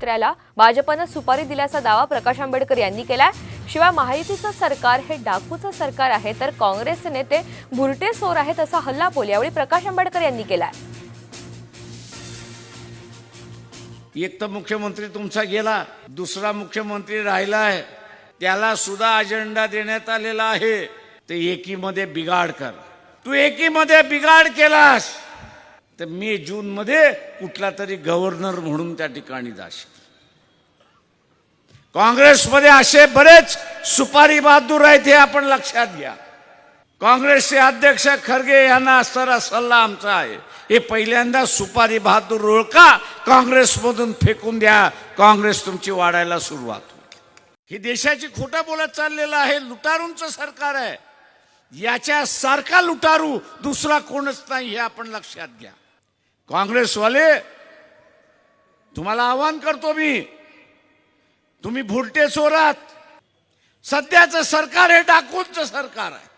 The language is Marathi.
त्याला भाजपनं सुपारी दिल्याचा दावा प्रकाश आंबेडकर यांनी केलाय. शिवाय महायुतीचं सरकार हे डाकूचं सरकार आहे तर काँग्रेसचे नेते भुरटे सोर आहेत असा हल्लाबोल यावेळी प्रकाश आंबेडकर यांनी केलाय. एक तर मुख्यमंत्री तुमचा गेला दुसरा मुख्यमंत्री राहिला आहे त्याला सुद्धा अजेंडा देण्यात आलेला आहे. ते एकीमध्ये बिघाड कर. तू एकीमध्ये बिघाड केलास. तर मे जूनमध्ये कुठला तरी गव्हर्नर म्हणून त्या ठिकाणी जाशील. काँग्रेसमध्ये असे बरेच सुपारी बहादूर आहेत हे आपण लक्षात घ्या. काँग्रेसचे अध्यक्ष खरगे यांना असणारा सल्ला आमचा आहे. हे पहिल्यांदा सुपारी बहादूर ओळखा काँग्रेसमधून फेकून द्या. काँग्रेस तुमची वाढायला सुरुवात होईल. ही देशाची खोटा बोलत चाललेलं आहे. लुटारूंचं सरकार आहे. याच्यासारखा लुटारू दुसरा कोणच नाही हे आपण लक्षात घ्या. काँग्रेसवाले तुम्हाला आवाहन करतो मी तुम्ही भुरटे चोरात. सध्याचं सरकार हे डाकूनचं सरकार आहे.